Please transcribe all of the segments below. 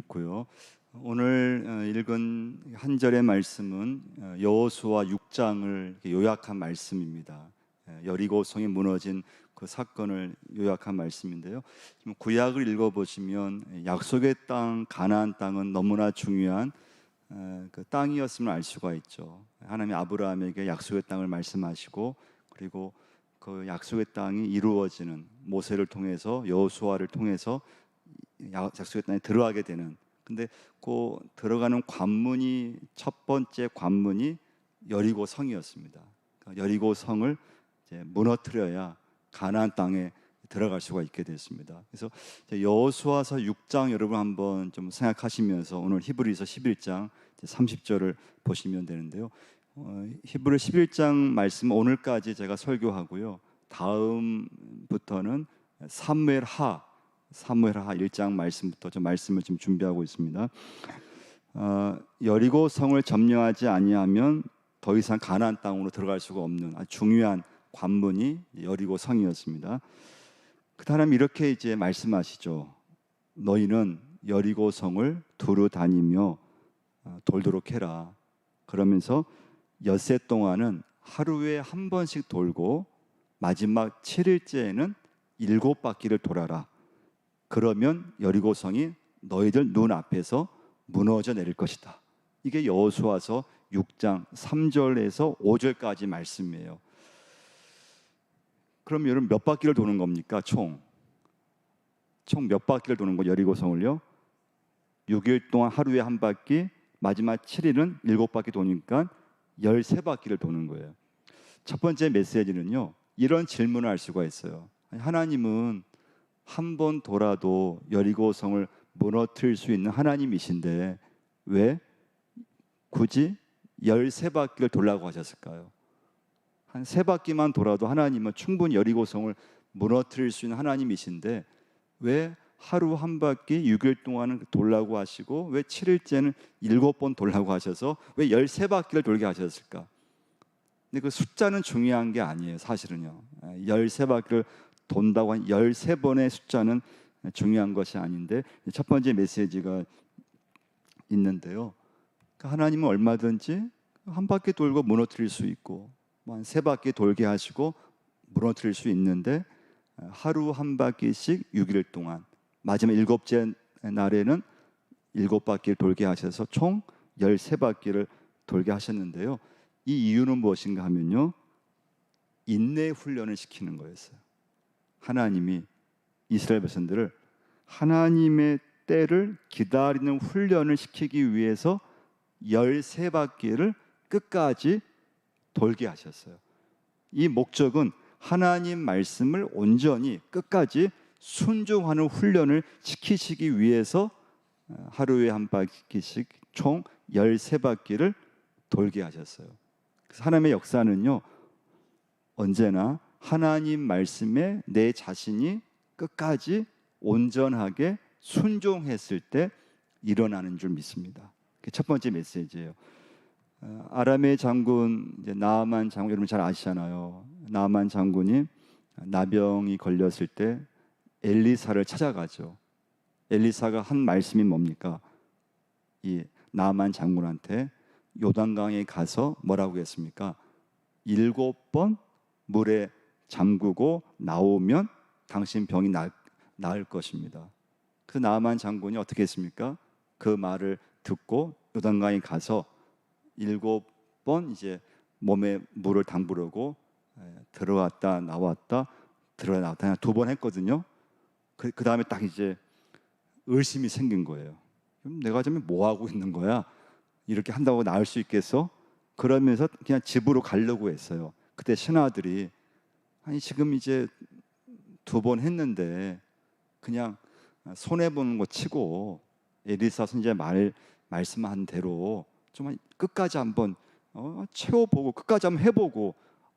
믿고요. 오늘 어, 읽은 한 절의 말씀은 어, 여호수아 6장을 요약한 말씀입니다. 예, 여리고 성이 무너진 그 사건을 요약한 말씀인데요. 좀 구약을 읽어보시면 약속의 땅 가나안 땅은 너무나 중요한 어, 그 땅이었음을 알 수가 있죠. 하나님 아브라함에게 약속의 땅을 말씀하시고 그리고 그 약속의 땅이 이루어지는 모세를 통해서 여호수아를 통해서 땅에 들어가게 되는 근데 그 들어가는 관문이 첫 번째 관문이 여리고 성이었습니다. 그러니까 여리고 성을 무너뜨려야 가나안 땅에 들어갈 수가 있게 됐습니다. 그래서 여호수아서 6장 여러분 한번 좀 생각하시면서 오늘 히브리서 11장 30절을 보시면 되는데요. 어, 히브리 11장 말씀 오늘까지 제가 설교하고요. 다음부터는 사무엘 하 사무엘 하 1장 말씀부터 좀 말씀을 지금 준비하고 있습니다. 어, 여리고 성을 점령하지 아니하면 더 이상 가나안 땅으로 들어갈 수가 없는 아주 중요한 관문이 여리고 성이었습니다. 그 다음 이렇게 이제 말씀하시죠. 너희는 여리고 성을 두루 다니며 어, 돌도록 해라. 그러면서 엿새 동안은 하루에 한 번씩 돌고 마지막 7일째에는 일곱 바퀴를 돌아라. 그러면 여리고성이 너희들 눈 앞에서 무너져 내릴 것이다. 이게 여호수아서 6장 3절에서 5절까지 말씀이에요. 그럼 여러분 몇 바퀴를 도는 겁니까? 총. 총 몇 바퀴를 도는 거 여리고성을요? 6일 동안 하루에 한 바퀴, 마지막 7일은 일곱 바퀴 도니까 13바퀴를 도는 거예요. 첫 번째 메시지는요. 이런 질문을 할 수가 있어요. 하나님은 한 번 돌아도 여리고성을 무너뜨릴 수 있는 하나님이신데 왜 굳이 13바퀴를 돌라고 하셨을까요? 한 세 바퀴만 돌아도 하나님은 충분히 여리고성을 무너뜨릴 수 있는 하나님이신데 왜 하루 한 바퀴 6일 동안은 돌라고 하시고 왜 7일째는 일곱 번 돌라고 하셔서 왜 13바퀴를 돌게 하셨을까? 근데 그 숫자는 중요한 게 아니에요, 사실은요. 13바퀴를 돈다고 한 13번의 숫자는 중요한 것이 아닌데 첫 번째 메시지가 있는데요. 그러니까 하나님은 얼마든지 한 바퀴 돌고 무너뜨릴 수 있고 뭐 한세 바퀴 돌게 하시고 무너뜨릴 수 있는데 하루 한 바퀴씩 6일 동안 마지막 일곱째 날에는 일곱 바퀴를 돌게 하셔서 총 13바퀴를 돌게 하셨는데요. 이 이유는 무엇인가 하면요. 인내 훈련을 시키는 거였어요. 하나님이 이스라엘 백성들을 하나님의 때를 기다리는 훈련을 시키기 위해서 13바퀴를 끝까지 돌게 하셨어요. 이 목적은 하나님 말씀을 온전히 끝까지 순종하는 훈련을 시키시기 위해서 하루에 한 바퀴씩 총 13바퀴를 돌게 하셨어요. 하나님의 역사는요. 언제나 하나님 말씀에 내 자신이 끝까지 온전하게 순종했을 때 일어나는 줄 믿습니다. 첫 번째 메시지예요. 어, 아람의 장군 나아만 장군 여러분 잘 아시잖아요. 나아만 장군이 나병이 걸렸을 때 엘리사를 찾아가죠. 엘리사가 한 말씀이 뭡니까? 이 나아만 장군한테 요단강에 가서 뭐라고 했습니까? 일곱 번 물에 잠그고 나오면 당신 병이 나, 나을 것입니다. 그 나만 장군이 어떻게 했습니까? 그 말을 듣고 요단강에 가서 일곱 번 이제 몸에 물을 담그려고 들어왔다 나왔다 들어 나왔다 두 번 했거든요. 그, 그 다음에 딱 이제 의심이 생긴 거예요. 내가 지금 뭐 하고 있는 거야? 이렇게 한다고 나을 수 있겠어? 그러면서 그냥 집으로 가려고 했어요. 그때 신하들이 아니 지금 이제 두 번 했는데 그냥 손해 보는 거 치고 에리사 선지자 말 말씀한 대로 좀 끝까지 한번 어, 채워보고 끝까지 한번 해보고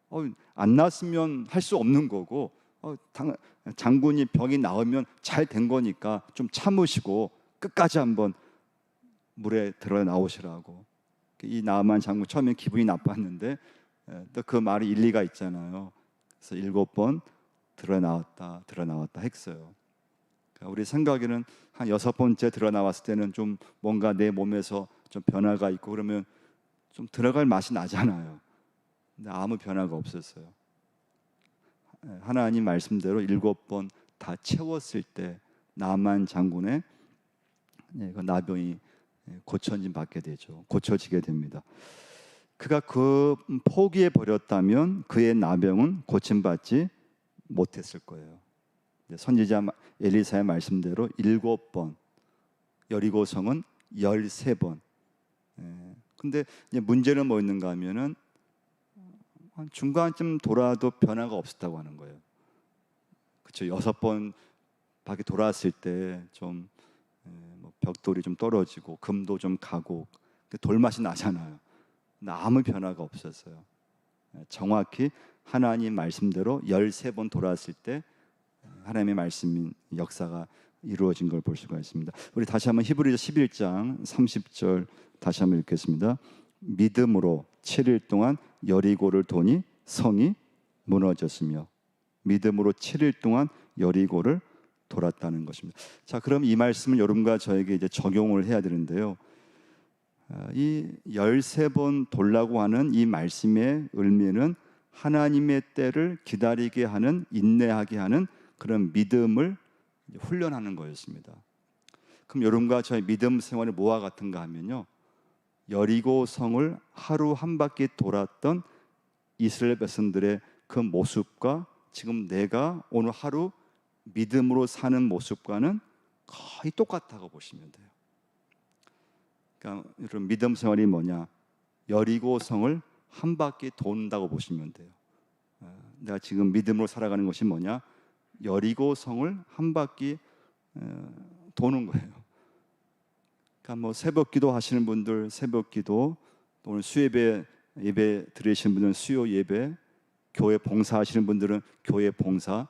어, 안 났으면 할 수 없는 거고 어, 당, 장군이 병이 나오면 잘 된 거니까 좀 참으시고 끝까지 한번 물에 들어 나오시라고 이 나만 장군 처음에 기분이 나빴는데 또 그 말이 일리가 있잖아요. 그래서 일곱 번 드러 나왔다 드러 나왔다 했어요. 그러니까 우리 생각에는 한 여섯 번째 들어 나왔을 때는 좀 뭔가 내 몸에서 좀 변화가 있고 그러면 좀 들어갈 맛이 나잖아요. 근데 아무 변화가 없었어요. 예, 하나님 말씀대로 일곱 번 다 채웠을 때 나만 장군의 예, 그 나병이 예, 고쳐진 받게 되죠. 고쳐지게 됩니다. 그가 그 포기해 버렸다면 그의 나병은 고침받지 못했을 거예요. 네, 선지자 엘리사의 말씀대로 일곱 번, 여리고 성은 열세 번. 예, 근데 문제는 뭐 있는가 하면은 한 중간쯤 돌아도 변화가 없었다고 하는 거예요. 그렇죠. 여섯 번 밖에 돌아왔을 때좀 예, 뭐 벽돌이 좀 떨어지고 금도 좀 가고 그 돌맛이 나잖아요. 아무 변화가 없었어요. 예, 정확히 하나님 말씀대로 13번 돌아왔을 때 하나님의 말씀 역사가 이루어진 걸 볼 수가 있습니다. 우리 다시 한번 히브리서 11장 30절 다시 한번 읽겠습니다. 믿음으로 7일 동안 여리고를 도니 성이 무너졌으며 믿음으로 7일 동안 여리고를 돌았다는 것입니다. 자, 그럼 이 말씀을 여러분과 저에게 이제 적용을 해야 되는데요. 아, 이 13번 돌라고 하는 이 말씀의 의미는 하나님의 때를 기다리게 하는 인내하게 하는 그런 믿음을 훈련하는 거였습니다. 그럼 여러분과 저의 믿음 생활이 뭐와 같은가 하면요. 여리고 성을 하루 한 바퀴 돌았던 이스라엘 백성들의 그 모습과 지금 내가 오늘 하루 믿음으로 사는 모습과는 거의 똑같다고 보시면 돼요. 그러니까 여러분 믿음 생활이 뭐냐? 여리고 성을 한 바퀴 돈다고 보시면 돼요. 어, 내가 지금 믿음으로 살아가는 것이 뭐냐? 여리고 성을 한 바퀴 어, 도는 거예요. 그러니까 뭐 새벽 기도 하시는 분들 새벽 기도 오늘 수예배 예배 드리시는 분들은 수요 예배, 교회 봉사하시는 분들은 교회 봉사,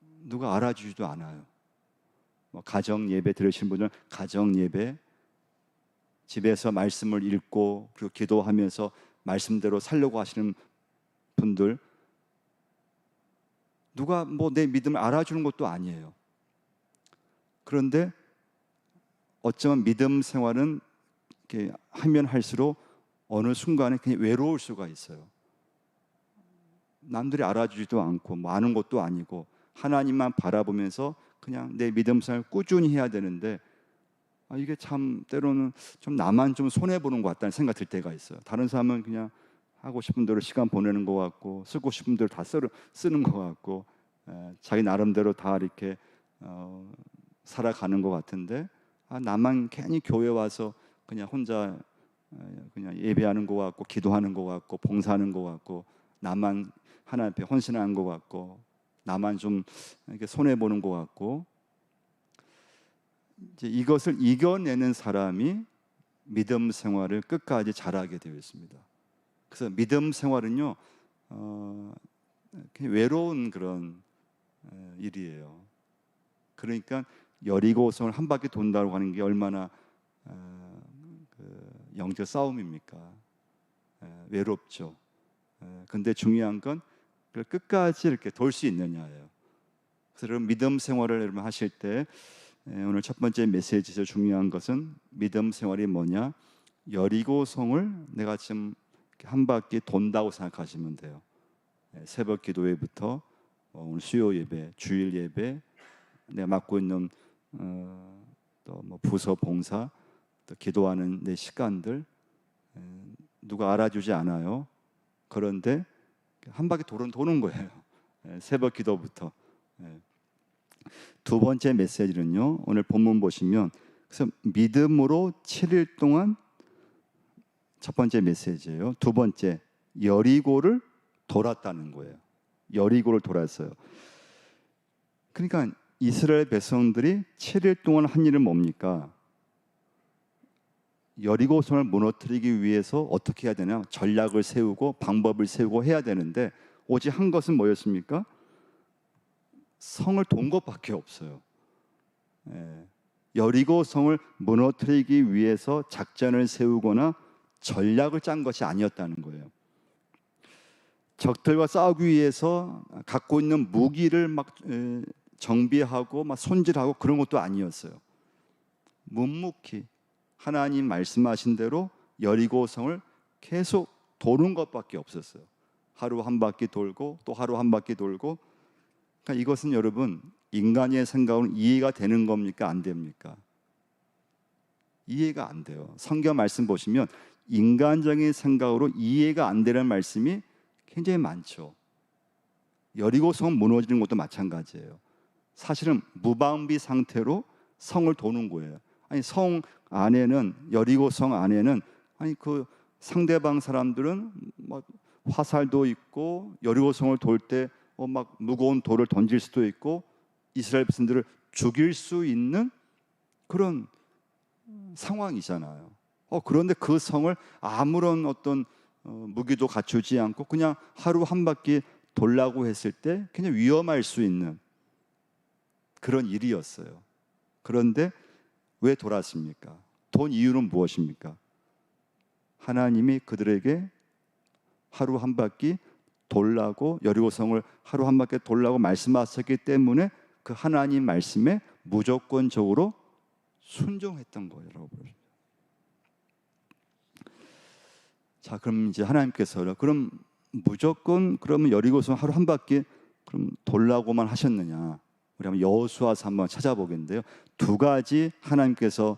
누가 알아주지도 않아요. 뭐 가정 예배 들으시는 분은 가정 예배, 집에서 말씀을 읽고 그리고 기도하면서 말씀대로 살려고 하시는 분들 누가 뭐 내 믿음을 알아주는 것도 아니에요. 그런데 어쩌면 믿음 생활은 이렇게 하면 할수록 어느 순간에 그냥 외로울 수가 있어요. 남들이 알아주지도 않고 뭐 아는 것도 아니고 하나님만 바라보면서 그냥 내 믿음 생활 꾸준히 해야 되는데 아, 이게 참 때로는 좀 나만 좀 손해 보는 것 같다는 생각 들 때가 있어요. 다른 사람은 그냥 하고 싶은 대로 시간 보내는 것 같고 쓰고 싶은 대로 다 쓰는, 쓰는 것 같고 에, 자기 나름대로 다 이렇게 어, 살아가는 것 같은데 아, 나만 괜히 교회 와서 그냥 혼자 에, 그냥 예배하는 것 같고 기도하는 것 같고 봉사하는 것 같고 나만 하나님 앞에 헌신하는 것 같고 나만 좀 이렇게 손해 보는 것 같고 이것을 이겨내는 사람이 믿음 생활을 끝까지 잘하게 되어 있습니다. 그래서 믿음 생활은요 어, 외로운 그런 일이에요. 그러니까 여리고성을 한 바퀴 돈다고 하는 게 얼마나 어, 그 영적 싸움입니까? 외롭죠. 근데 중요한 건 끝까지 이렇게 돌 수 있느냐예요. 그래서 믿음 생활을 여러분 하실 때 오늘 첫 번째 메시지에서 중요한 것은 믿음 생활이 뭐냐? 여리고 성을 내가 지금 한 바퀴 돈다고 생각하시면 돼요. 새벽 기도회부터 어, 오늘 수요 예배, 주일 예배, 내가 맡고 있는 어, 또뭐 부서 봉사, 또 기도하는 내 시간들 누가 알아주지 않아요. 그런데 한 바퀴 도는 도는 거예요. 예, 새벽 기도부터. 예. 두 번째 메시지는요. 오늘 본문 보시면 그래서 믿음으로 7일 동안 첫 번째 메시지예요. 두 번째 여리고를 돌았다는 거예요. 여리고를 돌았어요. 그러니까 이스라엘 백성들이 7일 동안 한 일은 뭡니까? 여리고 성을 무너뜨리기 위해서 어떻게 해야 되냐? 전략을 세우고 방법을 세우고 해야 되는데 오직 한 것은 뭐였습니까? 성을 돈 것밖에 없어요. 예. 여리고 성을 무너뜨리기 위해서 작전을 세우거나 전략을 짠 것이 아니었다는 거예요. 적들과 싸우기 위해서 갖고 있는 무기를 막 정비하고 막 손질하고 그런 것도 아니었어요. 묵묵히 하나님 말씀하신 대로 여리고 성을 계속 도는 것밖에 없었어요. 하루 한 바퀴 돌고 또 하루 한 바퀴 돌고 그러니까 이것은 여러분 인간의 생각으로 이해가 되는 겁니까 안 됩니까? 이해가 안 돼요. 성경 말씀 보시면 인간적인 생각으로 이해가 안 되는 말씀이 굉장히 많죠. 여리고 성 무너지는 것도 마찬가지예요. 사실은 무방비 상태로 성을 도는 거예요. 아니 성 안에는 여리고 성 안에는 아니 그 상대방 사람들은 뭐 화살도 있고 여리고 성을 돌때 어, 막 무거운 돌을 던질 수도 있고 이스라엘 백성들을 죽일 수 있는 그런 상황이잖아요. 어, 그런데 그 성을 아무런 어떤 어, 무기도 갖추지 않고 그냥 하루 한 바퀴 돌라고 했을 때 그냥 위험할 수 있는 그런 일이었어요. 그런데 왜 돌았습니까? 돈 이유는 무엇입니까? 하나님이 그들에게 하루 한 바퀴 돌라고 여리고성을 하루 한 바퀴 돌라고 말씀하셨기 때문에 그 하나님 말씀에 무조건적으로 순종했던 거예요, 여러분. 자, 그럼 이제 하나님께서 그럼 무조건 그러면 여리고성 하루 한 바퀴 그럼 돌라고만 하셨느냐? 우리 한번 여호수아서 한번 찾아보겠는데요. 두 가지 하나님께서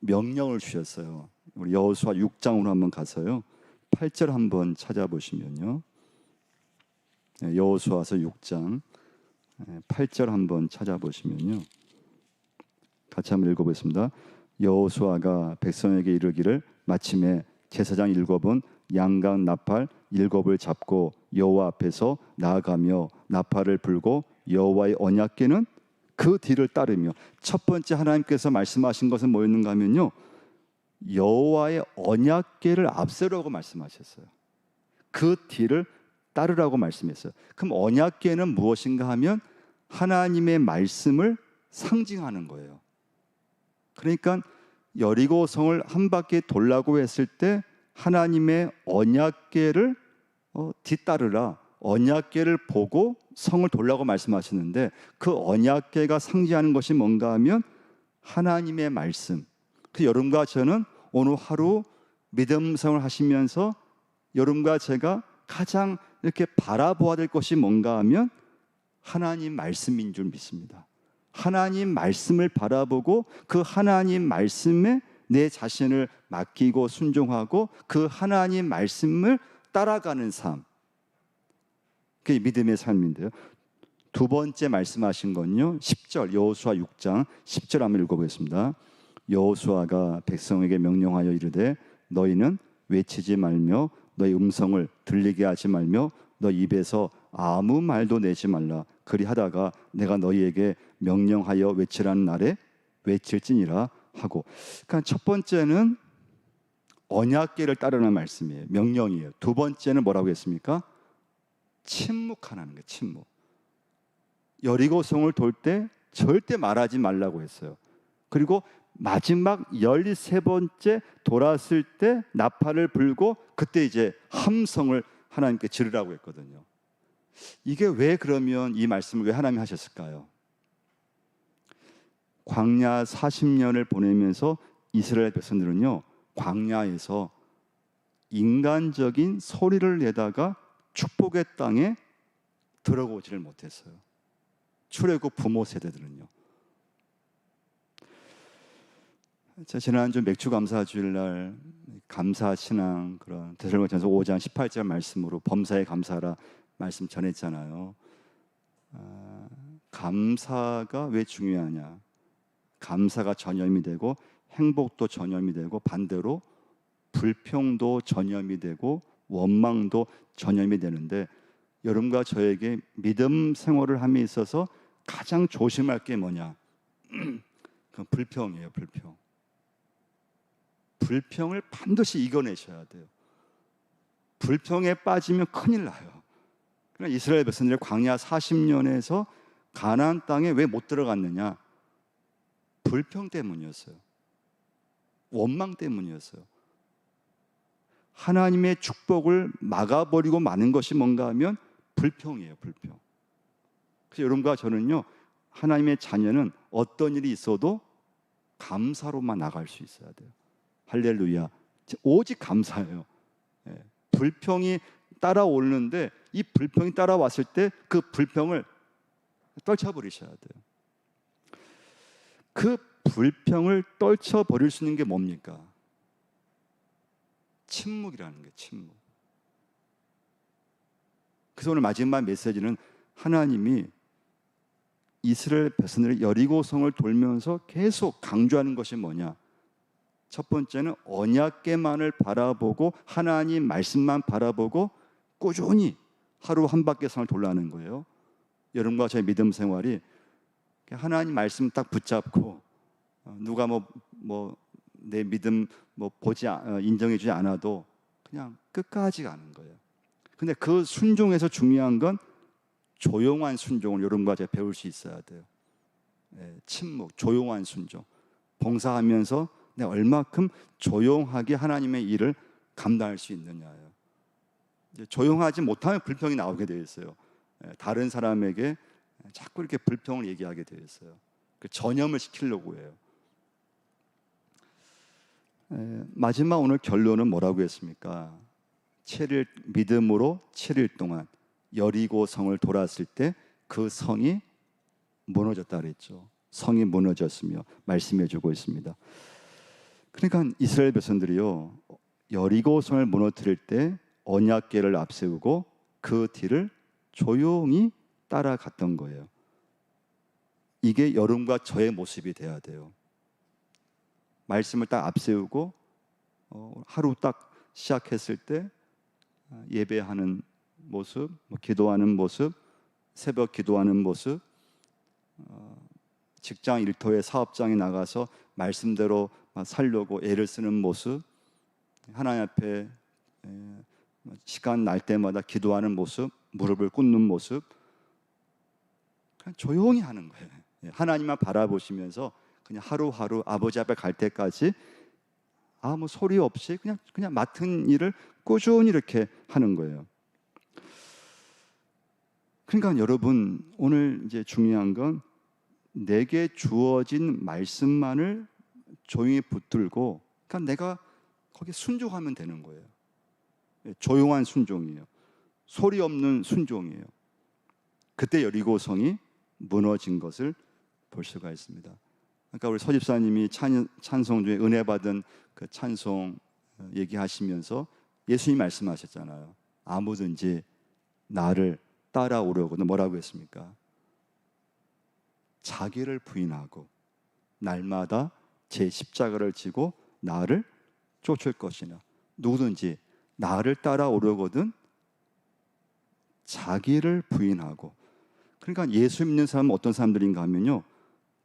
명령을 주셨어요. 우리 여호수아 6장으로 한번 가서요. 8절 한번 찾아보시면요. 네, 여호수아서 6장 8절 한번 찾아보시면요. 같이 한번 읽어보겠습니다. 여호수아가 백성에게 이르기를 마침에 제사장 일곱은 양강 나팔 일곱을 잡고 여호와 앞에서 나아가며 나팔을 불고 여호와의 언약궤는 그 뒤를 따르며 첫 번째 하나님께서 말씀하신 것은 뭐였는가 하면요 여호와의 언약궤를 앞세라고 말씀하셨어요. 그 뒤를 따르라고 말씀했어요. 그럼 언약궤는 무엇인가 하면 하나님의 말씀을 상징하는 거예요. 그러니까 여리고 성을 한 바퀴 돌라고 했을 때 하나님의 언약궤를 어, 뒤따르라. 언약궤를 보고 성을 돌라고 말씀하시는데 그 언약궤가 상징하는 것이 뭔가 하면 하나님의 말씀. 그 여러분과 저는 오늘 하루 믿음 생활 하시면서 여러분과 제가 가장 이렇게 바라보아야 될 것이 뭔가 하면 하나님 말씀인 줄 믿습니다. 하나님 말씀을 바라보고 그 하나님 말씀에 내 자신을 맡기고 순종하고 그 하나님 말씀을 따라가는 삶. 그게 믿음의 삶인데요. 두 번째 말씀하신 건요. 10절 여호수아 6장 10절 한번 읽어보겠습니다. 여호수아가 백성에게 명령하여 이르되 너희는 외치지 말며 너희 음성을 들리게 하지 말며 너 입에서 아무 말도 내지 말라. 그리하다가 내가 너희에게 명령하여 외치라는 날에 외칠지니라 하고. 그러니까 첫 번째는 언약계를 따르는 말씀이에요. 명령이에요. 두 번째는 뭐라고 했습니까? 침묵하라는 거예요. 침묵. 여리고성을 돌 때 절대 말하지 말라고 했어요. 그리고 마지막 열세 번째 돌았을 때 나팔을 불고 그때 이제 함성을 하나님께 지르라고 했거든요. 이게 왜 그러면 이 말씀을 왜 하나님이 하셨을까요? 광야 40년을 보내면서 이스라엘 백성들은요. 광야에서 인간적인 소리를 내다가 축복의 땅에 들어오지를 못했어요. 출애굽 부모 세대들은요. 자, 지난주 맥주 감사 주일날 감사 신앙 그런 대설로전서 5장 18절 말씀으로 범사에 감사라 말씀 전했잖아요. 아, 감사가 왜 중요하냐? 감사가 전염이 되고 행복도 전염이 되고 반대로 불평도 전염이 되고 원망도 전염이 되는데 여러분과 저에게 믿음 생활을 함에 있어서 가장 조심할 게 뭐냐? 그 불평이에요, 불평. 불평을 반드시 이겨내셔야 돼요. 불평에 빠지면 큰일 나요. 그러니까 이스라엘 백성들이 광야 40년에서 가나안 땅에 왜 못 들어갔느냐? 불평 때문이었어요. 원망 때문이었어요. 하나님의 축복을 막아버리고 마는 것이 뭔가 하면 불평이에요, 불평. 그래서 여러분과 저는요, 하나님의 자녀는 어떤 일이 있어도 감사로만 나갈 수 있어야 돼요. 할렐루야. 오직 감사예요. 예. 불평이 따라오는데 이 불평이 따라왔을 때 그 불평을 떨쳐버리셔야 돼요. 그 불평을 떨쳐버릴 수 있는 게 뭡니까? 침묵이라는 게 침묵. 그래서 오늘 마지막 메시지는 하나님이 이스라엘 백성들의 여리고성을 돌면서 계속 강조하는 것이 뭐냐? 첫 번째는 언약계만을 바라보고 하나님 말씀만 바라보고 꾸준히 하루 한 바퀴 성을 돌라는 거예요. 여러분과 저의 믿음 생활이 하나님 말씀 딱 붙잡고 어, 누가 뭐 뭐 내 믿음 뭐 보지 어, 인정해 주지 않아도 그냥 끝까지 가는 거예요. 근데 그 순종에서 중요한 건 조용한 순종을 여러분과 제가 배울 수 있어야 돼요. 예, 침묵, 조용한 순종. 봉사하면서 내 얼마큼 조용하게 하나님의 일을 감당할 수 있느냐예요. 조용하지 못하면 불평이 나오게 되어 있어요. 예, 다른 사람에게 자꾸 이렇게 불평을 얘기하게 되어 있어요. 그 전염을 시키려고 해요. 예, 마지막 오늘 결론은 뭐라고 했습니까? 7일 믿음으로 7일 동안 여리고 성을 돌았을 때 그 성이 무너졌다 그랬죠. 성이 무너졌으며 말씀해 주고 있습니다. 그러니까 이스라엘 백성들이요. 여리고 성을 무너뜨릴 때 언약궤를 앞세우고 그 뒤를 조용히 따라갔던 거예요. 이게 여러분과 저의 모습이 돼야 돼요. 말씀을 딱 앞세우고 어, 하루 딱 시작했을 때 아, 예배하는 모습, 뭐 기도하는 모습, 새벽 기도하는 모습, 어, 직장 일터에 사업장에 나가서 말씀대로 살려고 애를 쓰는 모습, 하나님 앞에 시간 날 때마다 기도하는 모습, 무릎을 꿇는 모습, 그냥 조용히 하는 거예요. 예, 하나님만 바라보시면서 그냥 하루하루 아버지 앞에 갈 때까지 아무 소리 없이 그냥 그냥 맡은 일을 꾸준히 이렇게 하는 거예요. 그러니까 여러분 오늘 이제 중요한 건 내게 주어진 말씀만을 조용히 붙들고 그러니까 내가 거기에 순종하면 되는 거예요. 예, 조용한 순종이에요. 소리 없는 순종이에요. 그때 여리고성이 무너진 것을 볼 수가 있습니다. 그러니까 우리 서집사님이 찬, 찬송 중에 은혜 받은 그 찬송 어, 얘기하시면서 예수님 말씀하셨잖아요. 아무든지 나를 따라오려고는 뭐라고 했습니까? 자기를 부인하고 날마다 제 십자가를 지고 나를 쫓을 것이나 누구든지 나를 따라오려거든 자기를 부인하고. 그러니까 예수 믿는 사람은 어떤 사람들인가 하면요.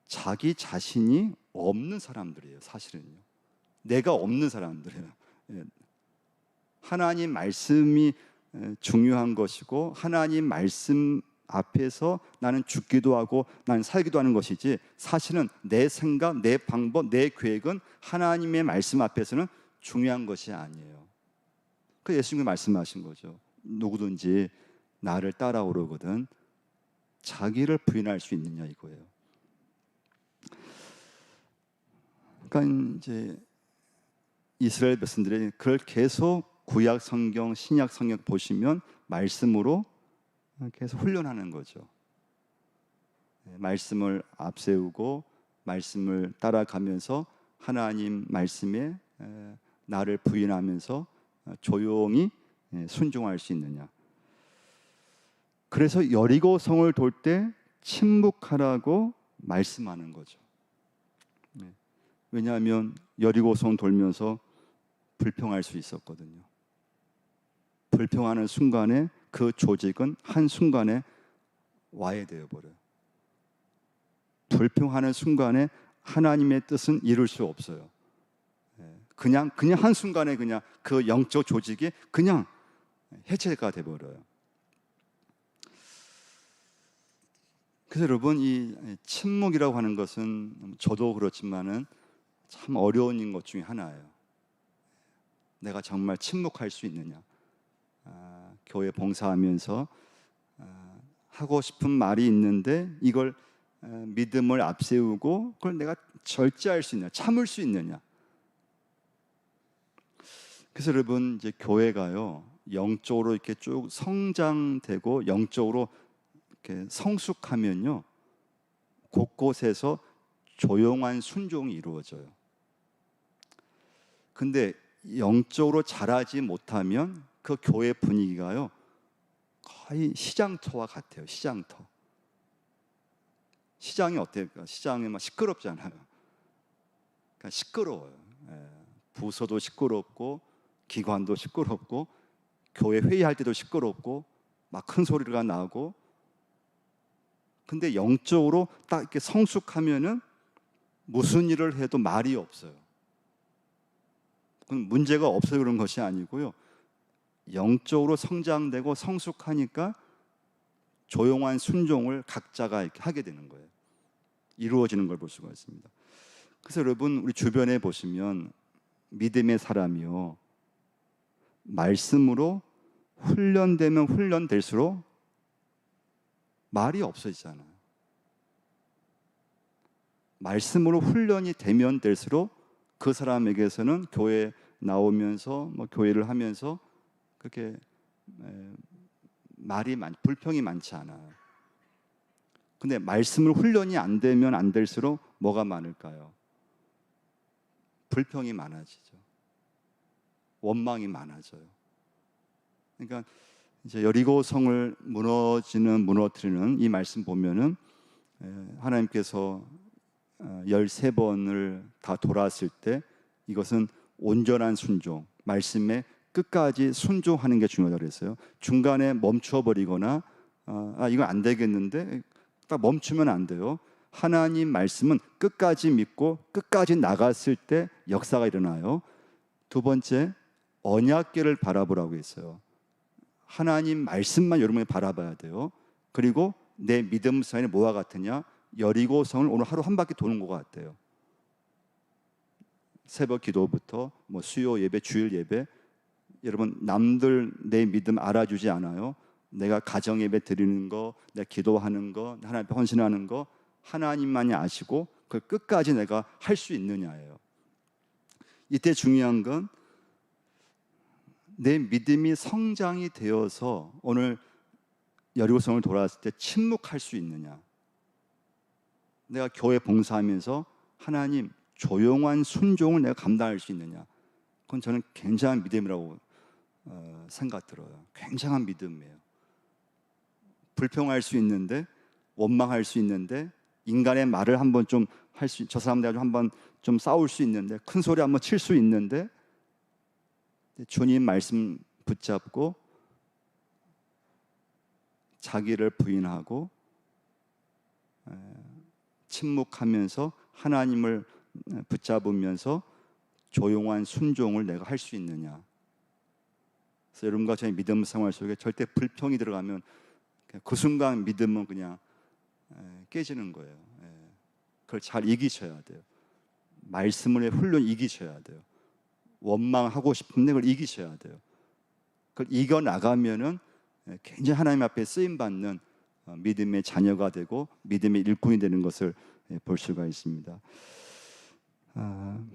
자기 자신이 없는 사람들이에요 사실은요. 내가 없는 사람들이에요. 예. 하나님 말씀이 중요한 것이고 하나님 말씀 앞에서 나는 죽기도 하고 나는 살기도 하는 것이지 사실은 내 생각, 내 방법, 내 계획은 하나님의 말씀 앞에서는 중요한 것이 아니에요. 그 예수님이 말씀하신 거죠. 누구든지 나를 따라오려거든 자기를 부인할 수 있느냐 이거예요. 그러니까 이제 이스라엘 백성들이 그걸 계속 구약 성경, 신약 성경 보시면 말씀으로 계속 훈련하는 거죠. 네, 말씀을 앞세우고 말씀을 따라가면서 하나님 말씀에 나를 부인하면서 어, 조용히 순종할 수 있느냐. 그래서 여리고 성을 돌 때 침묵하라고 말씀하는 거죠. 네. 왜냐하면 여리고 성 돌면서 불평할 수 있었거든요. 불평하는 순간에 그 조직은 한 순간에 와해되어 버려요. 불평하는 순간에 하나님의 뜻은 이룰 수 없어요. 예, 그냥 그냥 한 순간에 그냥 그 영적 조직이 그냥 해체가 돼 버려요. 그래서 여러분 이 침묵이라고 하는 것은 저도 그렇지만은 참 어려운 것 중에 하나예요. 내가 정말 침묵할 수 있느냐? 아, 교회 봉사하면서 아, 하고 싶은 말이 있는데 이걸 에, 믿음을 앞세우고 그걸 내가 절제할 수 있느냐, 참을 수 있느냐. 그래서 여러분 이제 교회가요 영적으로 이렇게 쭉 성장되고 영적으로 이렇게 성숙하면요 곳곳에서 조용한 순종이 이루어져요. 근데 영적으로 자라지 못하면 그 교회 분위기가요 거의 시장터와 같아요. 시장터. 시장이 어때요? 시장이 막 시끄럽잖아요. 그러니까 시끄러워요. 예. 부서도 시끄럽고 기관도 시끄럽고 교회 회의할 때도 시끄럽고 막 큰 소리가 나고 근데 영적으로 딱 이렇게 성숙하면은 무슨 일을 해도 말이 없어요. 그건 문제가 없어서 그런 것이 아니고요. 영적으로 성장되고 성숙하니까 조용한 순종을 각자가 이렇게 하게 되는 거예요. 이루어지는 걸 볼 수가 있습니다. 그래서 여러분 우리 주변에 보시면 믿음의 사람이요. 말씀으로 훈련되면 훈련될수록 말이 없어지잖아요. 말씀으로 훈련이 되면 될수록 그 사람에게서는 교회 나오면서 뭐 교회를 하면서 그렇게 에, 말이 많 불평이 많지 않아요. 근데 말씀을 훈련이 안 되면 안 될수록 뭐가 많을까요? 불평이 많아지죠. 원망이 많아져요. 그러니까 이제 여리고 성을 무너지는 무너뜨리는 이 말씀 보면은 에, 하나님께서 어, 13번을 다 돌았을 때 이것은 온전한 순종, 말씀에 끝까지 순종하는 게 중요하다고 그랬어요. 중간에 멈춰 버리거나 어, 아 이건 안 되겠는데 딱 멈추면 안 돼요. 하나님 말씀은 끝까지 믿고 끝까지 나갔을 때 역사가 일어나요. 두 번째 언약계를 바라보라고 했어요. 하나님 말씀만 여러분이 바라봐야 돼요. 그리고 내 믿음 사이는 뭐와 같으냐? 여리고성을 오늘 하루 한 바퀴 도는 것 같아요. 새벽 기도부터 뭐 수요 예배, 주일 예배, 여러분 남들 내 믿음 알아주지 않아요. 내가 가정 예배 드리는 거, 내가 기도하는 거, 하나님 헌신하는 거 하나님만이 아시고 그 끝까지 내가 할 수 있느냐예요. 이때 중요한 건 내 믿음이 성장이 되어서 오늘 여리고성을 돌아왔을 때 침묵할 수 있느냐. 내가 교회 봉사하면서 하나님 조용한 순종을 내가 감당할 수 있느냐. 그건 저는 굉장한 믿음이라고 어, 생각 들어요. 굉장한 믿음이에요. 불평할 수 있는데 원망할 수 있는데 인간의 말을 한번 좀 할 수, 저 사람들 한번 좀 싸울 수 있는데 큰 소리 한번 칠 수 있는데 주님 말씀 붙잡고 자기를 부인하고 침묵하면서 하나님을 붙잡으면서 조용한 순종을 내가 할 수 있느냐. 그래서 여러분과 저의 믿음 생활 속에 절대 불평이 들어가면 그 순간 믿음은 그냥 깨지는 거예요. 그걸 잘 이기셔야 돼요. 말씀을 훈련 이기셔야 돼요. 원망하고 싶은데 그걸 이기셔야 돼요. 그걸 이겨 나가면은 굉장히 하나님 앞에 쓰임 받는 어, 믿음의 자녀가 되고 믿음의 일꾼이 되는 것을 볼 수가 있습니다. 아,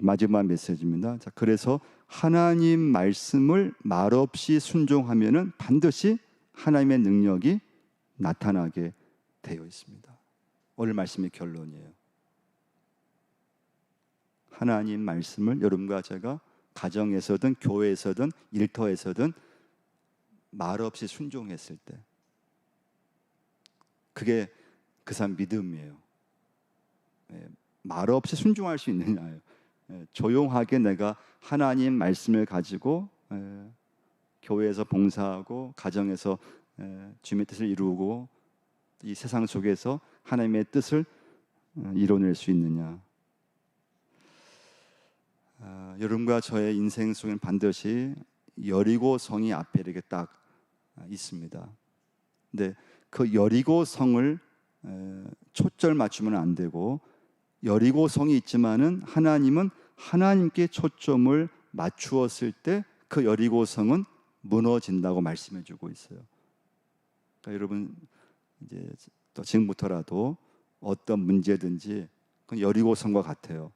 마지막 메시지입니다. 자, 그래서 하나님 말씀을 말없이 순종하면은 반드시 하나님의 능력이 나타나게 되어 있습니다. 오늘 말씀의 결론이에요. 하나님 말씀을 여러분과 제가 가정에서든 교회에서든 일터에서든 말없이 순종했을 때 그게 그 사람 믿음이에요. 예, 말없이 순종할 수 있느냐요. 예, 조용하게 내가 하나님 말씀을 가지고 예, 교회에서 봉사하고 가정에서 예, 주님의 뜻을 이루고 이 세상 속에서 하나님의 뜻을 어, 이뤄낼 수 있느냐. 아, 여러분과 저의 인생 속에는 반드시 여리고 성이 앞에 이렇게 딱 아, 있습니다. 근데 그 여리고 성을 초절 맞추면 안 되고 여리고 성이 있지만은 하나님은 하나님께 초점을 맞추었을 때 그 여리고 성은 무너진다고 말씀해 주고 있어요. 그러니까 여러분 이제 또 지금부터라도 어떤 문제든지 그 여리고 성과 같아요.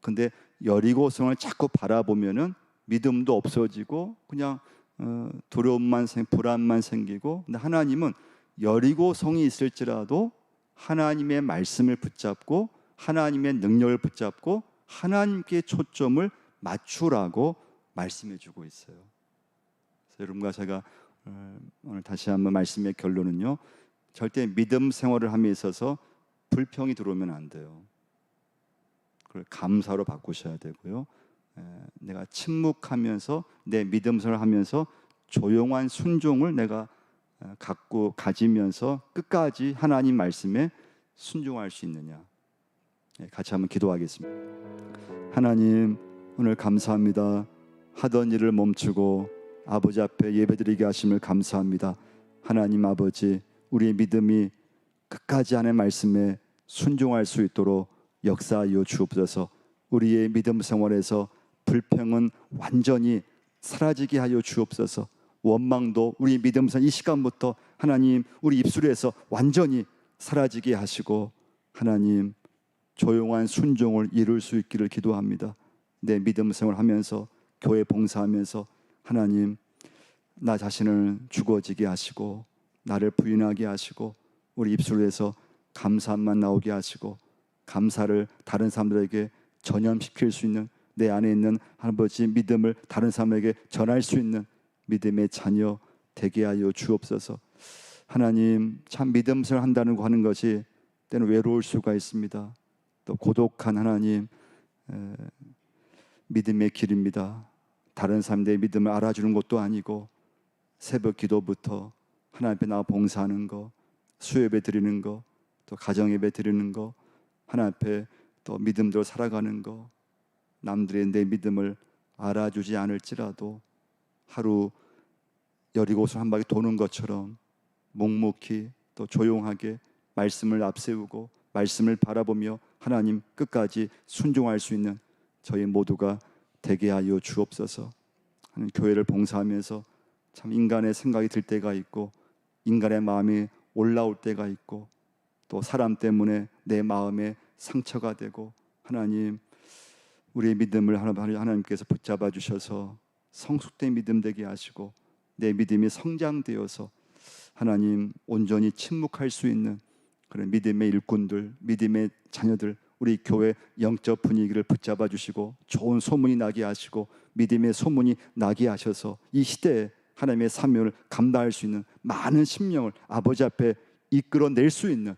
근데 여리고 성을 자꾸 바라보면은 믿음도 없어지고 그냥 어, 두려움만 생, 불안만 생기고 근데 하나님은 여리고 성이 있을지라도 하나님의 말씀을 붙잡고 하나님의 능력을 붙잡고 하나님께 초점을 맞추라고 말씀해 주고 있어요. 여러분과 제가 어, 오늘 다시 한번 말씀의 결론은요. 절대 믿음 생활을 함에 있어서 불평이 들어오면 안 돼요. 그걸 감사로 바꾸셔야 되고요. 에, 내가 침묵하면서 내 믿음 생활을 하면서 조용한 순종을 내가 어, 갖고 가지면서 끝까지 하나님 말씀에 순종할 수 있느냐. 예, 같이 한번 기도하겠습니다. 하나님 오늘 감사합니다. 하던 일을 멈추고 아버지 앞에 예배드리게 하심을 감사합니다. 하나님 아버지 우리의 믿음이 끝까지 하나님 말씀에 순종할 수 있도록 역사하여 주옵소서. 우리의 믿음 생활에서 불평은 완전히 사라지게 하여 주옵소서. 원망도 우리 믿음 생활 이 시간부터 하나님 우리 입술에서 완전히 사라지게 하시고 하나님 조용한 순종을 이룰 수 있기를 기도합니다. 내 믿음 생활 하면서 교회 봉사하면서 하나님 나 자신을 죽어지게 하시고 나를 부인하게 하시고 우리 입술에서 감사함만 나오게 하시고 감사를 다른 사람들에게 전염시킬 수 있는 내 안에 있는 아버지 믿음을 다른 사람에게 전할 수 있는 믿음의 자녀 되게 하여 주옵소서. 하나님 참 믿음을 한다는 거 하는 것이 때는 외로울 수가 있습니다. 또 고독한 하나님 에, 믿음의 길입니다. 다른 사람들의 믿음을 알아주는 것도 아니고 새벽 기도부터 하나님 앞에 나와 봉사하는 거, 수예배 드리는 거, 또 가정 예배 드리는 거, 하나님 앞에 또 믿음대로 살아가는 거, 남들의 내 믿음을 알아주지 않을지라도 하루 여리고서 한 바퀴 도는 것처럼 묵묵히 또 조용하게 말씀을 앞세우고 말씀을 바라보며 하나님 끝까지 순종할 수 있는 저희 모두가 되게 하여 주옵소서. 하는 교회를 봉사하면서 참 인간의 생각이 들 때가 있고 인간의 마음이 올라올 때가 있고 또 사람 때문에 내 마음에 상처가 되고 하나님 우리의 믿음을 하나님께서 붙잡아 주셔서 성숙된 믿음 되게 하시고 내 믿음이 성장되어서 하나님 온전히 침묵할 수 있는 그런 믿음의 일꾼들, 믿음의 자녀들, 우리 교회 영적 분위기를 붙잡아 주시고 좋은 소문이 나게 하시고 믿음의 소문이 나게 하셔서 이 시대에 하나님의 사명을 감당할 수 있는 많은 심령을 아버지 앞에 이끌어낼 수 있는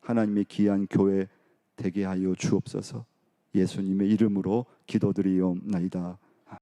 하나님의 귀한 교회 되게 하여 주옵소서. 예수님의 이름으로 기도드리옵나이다.